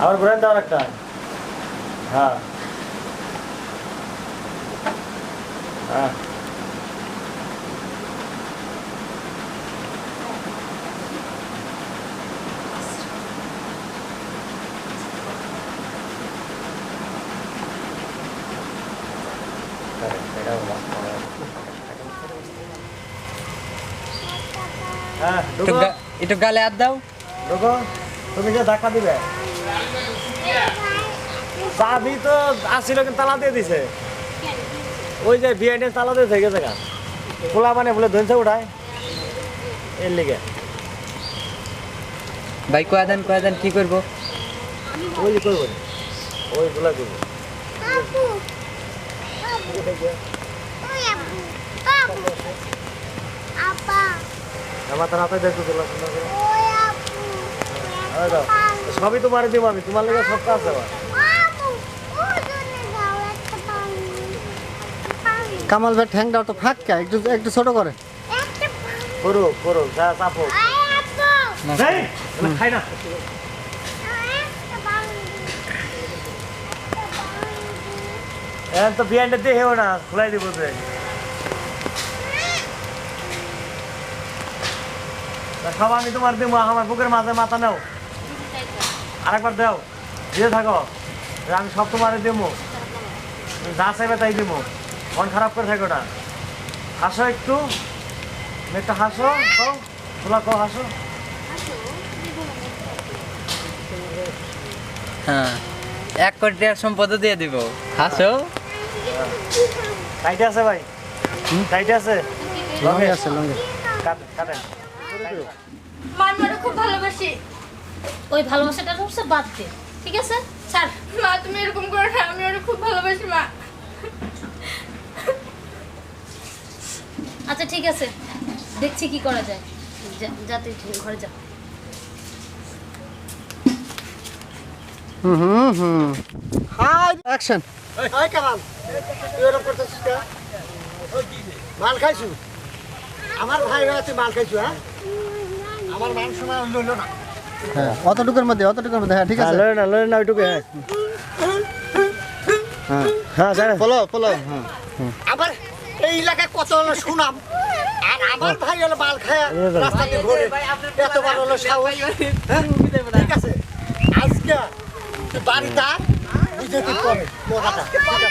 আবার ঘুরেন দাও একটা হ্যাঁ। হ্যাঁ। হ্যাঁ একটু গালে হাত দাও। তুমি যে ধাক্কা দিবে। চাবি তো আসছিল কিন্তু তালা দিয়ে দিছে। ওই যে বিআইডি তালা দিয়ে থেকে। জায়গা খোলা মানে বলে ধনছে উঠায়। এর লিগে। ভাই কয়া দেন কয়া দেন কি করব? ওই করব। ওই গুলা করব? আমার তো রাতে দেখতে চলে সুন্দর করে দাও। সবই তোমার দিব আমি তোমার লেগে সব কাজ দেওয়া। কামাল ভাই ঠ্যাংটা তো ফাঁকা একটু একটু ছোট করে। করুক করুক যা চাপো এগুলো খাই না। এখন তো দিয়ে হেও না খোলাই দিব তো খাওয়া আমি তোমার দিব আমার বুকের মাঝে মাথা নাও আরেকবার দাও। দিয়ে থাকো। আমি সব তোমারে দেবো যা চাইবে তাই দেবো মন খারাপ করে থাকো না হাসো একটু। একটু হাসো কও খোলা কও হাসো। হ্যাঁ। এক কোটি টাকার সম্পদ দিয়ে দিব। হাসো। টাইটে আছে ভাই। টাইটে আছে। লঙ্গে আছে লঙ্গে কাটেন মা আমি খুব ভালোবাসি। ওই ভালোবাসাটা হচ্ছে বাদ দে ঠিক আছে? স্যার মা তুমি এরকম করো না আমি ওটা খুব ভালোবাসি মা। আচ্ছা ঠিক আছে। দেখছি কি করা যায়। যা- যা তুই ঘরে যা। হুম হুম হাই। অ্যাকশন এই কামাল। তুই এরকম করতেছিস কে? মাল খাইছু? আমার ভাই তুই মাল খাইছু হ্যাঁ? আমার মান শোনা লইল না। হ্যাঁ অতটুকুর মধ্যে অতটুকুর মধ্যে হ্যাঁ ঠিক আছে। লড়ে না লড়ে না ওইটুকু হ্যাঁ। হ্যাঁ হ্যাঁ ফলো ফলো হ্যাঁ। আবার এই এলাকায় কত হলো সুনাম? আর আমার ভাই হলো মাল খায় রাস্তাতে ঘুরে। এত বড় হলো সাহস। হ্যাঁ? ঠিক আছে। আজকে তুই বাড়িতে বুঝে তুই ঠিক আছে?